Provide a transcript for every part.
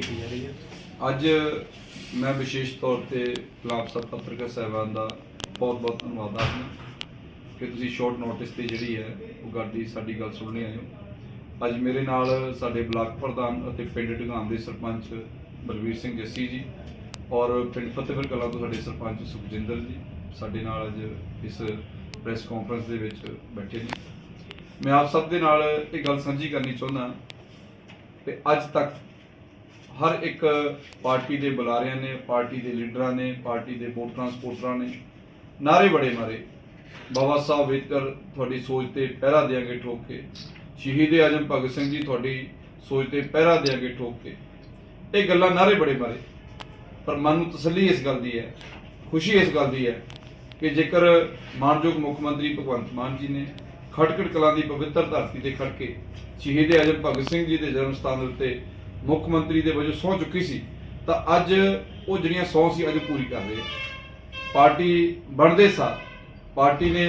ਕੀਤੀ ਜਾ ਰਹੀ ਹੈ। ਅੱਜ ਮੈਂ ਵਿਸ਼ੇਸ਼ ਤੌਰ ਤੇ ਗੁਲਾਬ ਸਾਹਿਬ ਪੱਤਰਕਾਰ ਸਾਹਿਬਾਨ ਦਾ ਬਹੁਤ ਬਹੁਤ ਧੰਨਵਾਦ ਕਰਦਾ ਕਿ ਤੁਸੀਂ ਸ਼ਾਰਟ ਨੋਟਿਸ ਤੇ ਜਿਹੜੀ ਹੈ ਉਹ ਗੱਲ ਦੀ ਸਾਡੀ ਗੱਲ ਸੁਣਨੇ ਆਏ ਹੋ। ਅੱਜ ਮੇਰੇ ਨਾਲ ਸਾਡੇ ਬਲਾਕ ਪ੍ਰਧਾਨ ਅਤੇ ਪਿੰਡ ਢਗਾਮ ਦੇ ਸਰਪੰਚ ਬਲਵੀਰ ਸਿੰਘ ਜੱਸੀ ਜੀ ਔਰ ਪਿੰਡ ਫਤਿਹਪੁਰ ਕਲਾਂ ਤੋਂ ਸਾਡੇ ਸਰਪੰਚ ਸੁਖਜਿੰਦਰ ਜੀ ਸਾਡੇ ਨਾਲ ਅੱਜ ਇਸ ਪ੍ਰੈਸ ਕਾਨਫਰੰਸ ਦੇ ਵਿੱਚ ਬੈਠੇ ਨੇ। ਮੈਂ ਆਪ ਸਭ ਦੇ ਨਾਲ ਇਹ ਗੱਲ ਸਾਂਝੀ ਕਰਨੀ ਚਾਹੁੰਦਾ ਕਿ ਅੱਜ ਤੱਕ ਹਰ ਇੱਕ ਪਾਰਟੀ ਦੇ ਬੁਲਾਰਿਆਂ ਨੇ, ਪਾਰਟੀ ਦੇ ਲੀਡਰਾਂ ਨੇ, ਪਾਰਟੀ ਦੇ ਵੋਟਰਾਂ ਟਰਾਂਸਪੋਰਟਰਾਂ ਨੇ ਨਾਰੇ ਬੜੇ ਮਾਰੇ। ਬਾਬਾ ਸਾਹਿਬ ਅੰਬੇਦਕਰ ਤੁਹਾਡੀ ਸੋਚ ਤੇ ਪਹਿਰਾ ਦੇਾਂਗੇ ਠੋਕ ਕੇ, ਸ਼ਹੀਦ ਆਜਮ ਭਗਤ ਸਿੰਘ ਜੀ ਤੁਹਾਡੀ ਸੋਚ ਤੇ ਪਹਿਰਾ ਦੇਾਂਗੇ ਠੋਕ ਕੇ, ਇਹ ਗੱਲਾਂ ਨਾਰੇ ਬੜੇ ਮਾਰੇ। ਪਰ ਮਨ ਨੂੰ ਤਸੱਲੀ ਇਸ ਗੱਲ ਦੀ ਹੈ, ਖੁਸ਼ੀ ਇਸ ਗੱਲ ਦੀ ਹੈ ਕਿ ਜੇਕਰ ਮਾਨਯੋਗ ਮੁੱਖ ਮੰਤਰੀ ਭਗਵੰਤ ਮਾਨ ਜੀ ਨੇ ਖਟਕੜ ਕਲਾਂ ਦੀ ਪਵਿੱਤਰ ਧਰਤੀ ਤੇ ਖੜ ਕੇ ਸ਼ਹੀਦ ਆਜਮ ਭਗਤ ਸਿੰਘ ਜੀ ਦੇ ਜਨਮ ਸਥਾਨ ਦੇ ਉੱਤੇ ਮੁੱਖ ਮੰਤਰੀ ਦੇ ਵਜੋਂ ਸਹੁੰ ਚੁੱਕੀ ਸੀ, ਤਾਂ ਅੱਜ ਉਹ ਜਿਹੜੀਆਂ ਸਹੁੰ ਸੀ ਅੱਜ ਪੂਰੀ ਕਰ ਰਹੇ ਆ ਪਾਰਟੀ ਬਣਦੇ ਸਾਰ ਪਾਰਟੀ ਨੇ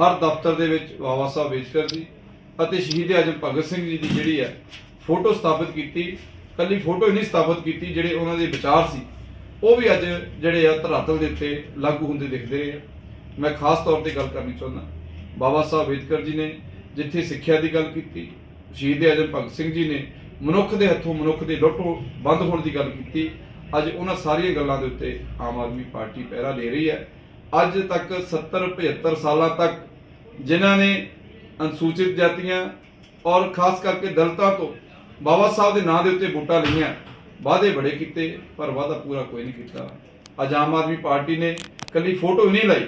ਹਰ ਦਫ਼ਤਰ ਦੇ ਵਿੱਚ ਬਾਬਾ ਸਾਹਿਬ ਅੰਬੇਦਕਰ ਜੀ ਅਤੇ ਸ਼ਹੀਦ ਆਜਮ ਭਗਤ ਸਿੰਘ ਜੀ ਦੀ ਜਿਹੜੀ ਹੈ ਫੋਟੋ ਸਥਾਪਿਤ ਕੀਤੀ, ਕੱਲੀ ਫੋਟੋ ਹੀ ਨਹੀਂ ਸਥਾਪਿਤ ਕੀਤੀ, ਜਿਹੜੇ ਉਹਨਾਂ ਦੇ ਵਿਚਾਰ ਸੀ, ਉਹ ਵੀ ਅੱਜ ਜਿਹੜੇ ਆ ਧਰਾਤਲ ਦੇ ਉੱਤੇ ਲਾਗੂ ਹੁੰਦੇ ਦਿਖਦੇ ਆ। ਮੈਂ ਖਾਸ ਤੌਰ ਤੇ ਗੱਲ ਕਰਨੀ ਚਾਹੁੰਦਾ ਬਾਬਾ ਸਾਹਿਬ ਅੰਬੇਦਕਰ ਜੀ ਨੇ ਜਿੱਥੇ ਸਿੱਖਿਆ ਦੀ ਗੱਲ ਕੀਤੀ, ਸ਼ਹੀਦ ਆਜਮ ਭਗਤ ਸਿੰਘ ਜੀ ਨੇ ਮਨੁੱਖ ਦੇ ਹੱਥੋਂ ਮਨੁੱਖ ਦੇ ਲੁੱਟੋ ਬੰਦ ਹੋਣ ਦੀ ਗੱਲ ਕੀਤੀ। ਅੱਜ ਉਹਨਾਂ ਸਾਰੀਆਂ ਗੱਲਾਂ ਦੇ ਉੱਤੇ ਆਮ ਆਦਮੀ ਪਾਰਟੀ ਪਹਿਰਾ ਲੈ ਰਹੀ ਹੈ। ਅੱਜ ਤੱਕ 70 75 ਸਾਲਾਂ ਤੱਕ ਜਿਨ੍ਹਾਂ ਨੇ ਅਨੁਸੂਚਿਤ ਜਾਤੀਆਂ ਔਰ ਖਾਸ ਕਰਕੇ ਦਲਤਾਂ ਤੋਂ ਬਾਬਾ ਸਾਹਿਬ ਦੇ ਨਾਂ ਦੇ ਉੱਤੇ ਵੋਟਾਂ ਲਈਆਂ, ਵਾਅਦੇ ਬੜੇ ਕੀਤੇ, ਪਰ ਵਾਅਦਾ ਪੂਰਾ ਕੋਈ ਨਹੀਂ ਕੀਤਾ। ਅੱਜ ਆਮ ਆਦਮੀ ਪਾਰਟੀ ਨੇ ਕੱਲੀ ਫੋਟੋ ਨਹੀਂ ਲਾਈ।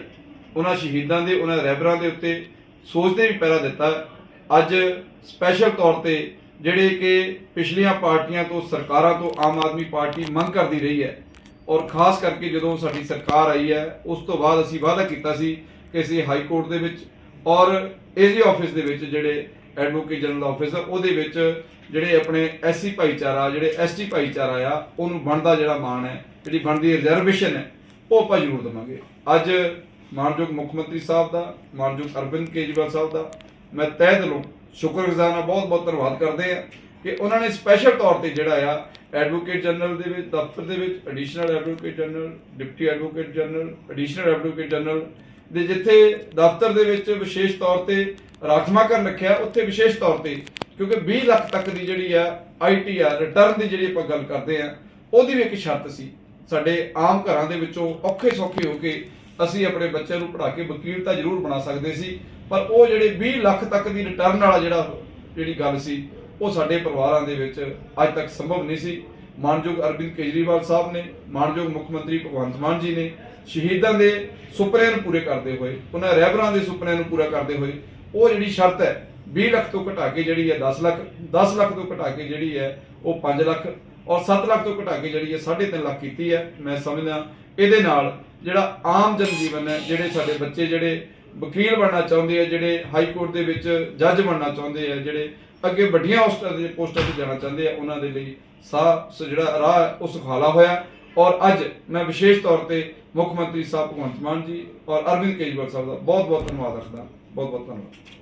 ਉਹਨਾਂ ਸ਼ਹੀਦਾਂ ਦੇ, ਉਹਨਾਂ ਰਹਿਬਰਾਂ ਦੇ ਉੱਤੇ ਸੋਚਦੇ ਵੀ ਪਹਿਰਾ ਦਿੱਤਾ। ਅੱਜ ਸਪੈਸ਼ਲ ਤੌਰ ਤੇ ਜਿਹੜੇ ਕਿ ਪਿਛਲੀਆਂ ਪਾਰਟੀਆਂ ਤੋਂ, ਸਰਕਾਰਾਂ ਤੋਂ ਆਮ ਆਦਮੀ ਪਾਰਟੀ ਮੰਗ ਕਰਦੀ ਰਹੀ ਹੈ ਔਰ ਖਾਸ ਕਰਕੇ ਜਦੋਂ ਸਾਡੀ ਸਰਕਾਰ ਆਈ ਹੈ, ਉਸ ਤੋਂ ਬਾਅਦ ਅਸੀਂ ਵਾਅਦਾ ਕੀਤਾ ਸੀ ਕਿ ਅਸੀਂ ਹਾਈ ਕੋਰਟ ਦੇ ਵਿੱਚ ਔਰ ਏਜੀ ਆਫਿਸ ਦੇ ਵਿੱਚ ਜਿਹੜੇ ਐਡਵੋਕੇਟ ਜਨਰਲ ਆਫਿਸ ਆ, ਉਹਦੇ ਵਿੱਚ ਜਿਹੜੇ ਆਪਣੇ ਐਸਸੀ ਭਾਈਚਾਰਾ, ਜਿਹੜੇ ਐਸਟੀ ਭਾਈਚਾਰਾ ਆ, ਉਹਨੂੰ ਬਣਦਾ ਜਿਹੜਾ ਮਾਣ ਹੈ, ਜਿਹੜੀ ਬਣਦੀ ਰਿਜ਼ਰਵੇਸ਼ਨ ਹੈ, ਉਹ ਆਪਾਂ ਜ਼ਰੂਰ ਦੇਵਾਂਗੇ। ਅੱਜ ਮਾਨਯੋਗ ਮੁੱਖ ਮੰਤਰੀ ਸਾਹਿਬ ਦਾ, ਮਾਨਯੋਗ ਅਰਵਿੰਦ ਕੇਜਰੀਵਾਲ ਸਾਹਿਬ ਦਾ, ਮੈਂ ਤਹਿ ਦਿਲੋਂ ਸ਼ੁਕਰਗੁਜ਼ਾਰ ਹਾਂ ਬਹੁਤ ਬਹੁਤ ਧੰਨਵਾਦ ਕਰਦੇ ਆ ਕਿ ਉਹਨਾਂ ਨੇ ਸਪੈਸ਼ਲ ਤੌਰ ਤੇ ਜਿਹੜਾ ਆ ਐਡਵੋਕੇਟ ਜਨਰਲ ਦੇ ਵਿੱਚ, ਦਫ਼ਤਰ ਦੇ ਵਿੱਚ additional advocate general deputy advocate general additional advocate general ਦੇ ਜਿੱਥੇ ਦਫ਼ਤਰ ਦੇ ਵਿੱਚ ਵਿਸ਼ੇਸ਼ ਤੌਰ ਤੇ ਰਾਖਵਾਂਕਰ ਰੱਖਿਆ, ਉੱਥੇ ਵਿਸ਼ੇਸ਼ ਤੌਰ ਤੇ, ਕਿਉਂਕਿ 20 ਲੱਖ ਤੱਕ ਦੀ ਜਿਹੜੀ ਆ ਆਈਟੀ ਆ ਰਿਟਰਨ ਦੀ ਜਿਹੜੀ ਆਪਾਂ ਗੱਲ ਕਰਦੇ ਆ ਉਹਦੀ ਵੀ ਇੱਕ ਸ਼ਰਤ ਸੀ। ਸਾਡੇ ਆਮ ਘਰਾਂ ਦੇ ਵਿੱਚੋਂ ਔਖੇ ਸੌਖੇ ਹੋ ਕੇ ਅਸੀਂ ਆਪਣੇ ਬੱਚਿਆਂ ਨੂੰ ਪੜ੍ਹਾ ਕੇ ਵਕੀਲ ਤਾਂ ਜ਼ਰੂਰ ਬਣਾ ਸਕਦੇ ਸੀ ਪਰ ਉਹ ਜਿਹੜੇ 20 ਲੱਖ ਤੱਕ ਦੀ ਰਿਟਰਨ ਵਾਲਾ ਜਿਹੜਾ ਜਿਹੜੀ ਗੱਲ ਸੀ, ਉਹ ਸਾਡੇ ਪਰਿਵਾਰਾਂ ਦੇ ਵਿੱਚ ਅੱਜ ਤੱਕ ਸੰਭਵ ਨਹੀਂ ਸੀ। ਮਾਨਯੋਗ ਅਰਵਿੰਦ ਕੇਜਰੀਵਾਲ ਸਾਹਿਬ ਨੇ, ਮਾਨਯੋਗ ਮੁੱਖ ਮੰਤਰੀ ਭਗਵੰਤ ਮਾਨ ਜੀ ਨੇ ਸ਼ਹੀਦਾਂ ਦੇ ਸੁਪਨਿਆਂ ਨੂੰ ਪੂਰੇ ਕਰਦੇ ਹੋਏ, ਉਹਨਾਂ ਰਹਿਬਰਾਂ ਦੇ ਸੁਪਨਿਆਂ ਨੂੰ ਪੂਰਾ ਕਰਦੇ ਹੋਏ, ਉਹ ਜਿਹੜੀ ਸ਼ਰਤ ਹੈ 20 ਲੱਖ ਤੋਂ ਘਟਾ ਕੇ ਜਿਹੜੀ ਹੈ 10 ਲੱਖ 10 ਲੱਖ ਤੋਂ ਘਟਾ ਕੇ ਜਿਹੜੀ ਹੈ, ਉਹ 5 ਲੱਖ ਔਰ 7 ਲੱਖ ਤੋਂ ਘਟਾ ਕੇ ਜਿਹੜੀ ਹੈ 3.5 ਲੱਖ ਕੀਤੀ ਹੈ। ਮੈਂ ਸਮਝਦਾ ਇਹਦੇ ਨਾਲ ਜਿਹੜਾ ਆਮ ਜਨ ਜੀਵਨ ਹੈ, ਜਿਹੜੇ ਸਾਡੇ ਬੱਚੇ ਜਿਹੜੇ ਵਕੀਲ ਬਣਨਾ ਚਾਹੁੰਦੇ ਆ ਜਿਹੜੇ ਹਾਈ ਕੋਰਟ ਦੇ ਵਿੱਚ ਜੱਜ ਬਣਨਾ ਚਾਹੁੰਦੇ ਆ ਜਿਹੜੇ ਅੱਗੇ ਵੱਡੀਆਂ ਪੋਸਟਾਂ ਦੇ ਪੋਸਟਾਂ ਤੇ ਜਾਣਾ ਚਾਹੁੰਦੇ ਆ ਉਹਨਾਂ ਦੇ ਲਈ ਸਾਹ ਸ- ਜਿਹੜਾ ਰਾਹ ਹੈ, ਉਹ ਸੁਖਾਲਾ ਹੋਇਆ। ਔਰ ਅੱਜ ਮੈਂ ਵਿਸ਼ੇਸ਼ ਤੌਰ ਤੇ ਮੁੱਖ ਮੰਤਰੀ ਸਾਹਿਬ ਭਗਵੰਤ ਮਾਨ ਜੀ ਔਰ ਅਰਵਿੰਦ ਕੇਜਰੀਵਾਲ ਸਾਹਿਬ ਦਾ ਬਹੁਤ ਬਹੁਤ ਧੰਨਵਾਦ ਰੱਖਦਾ। ਬਹੁਤ ਬਹੁਤ ਧੰਨਵਾਦ।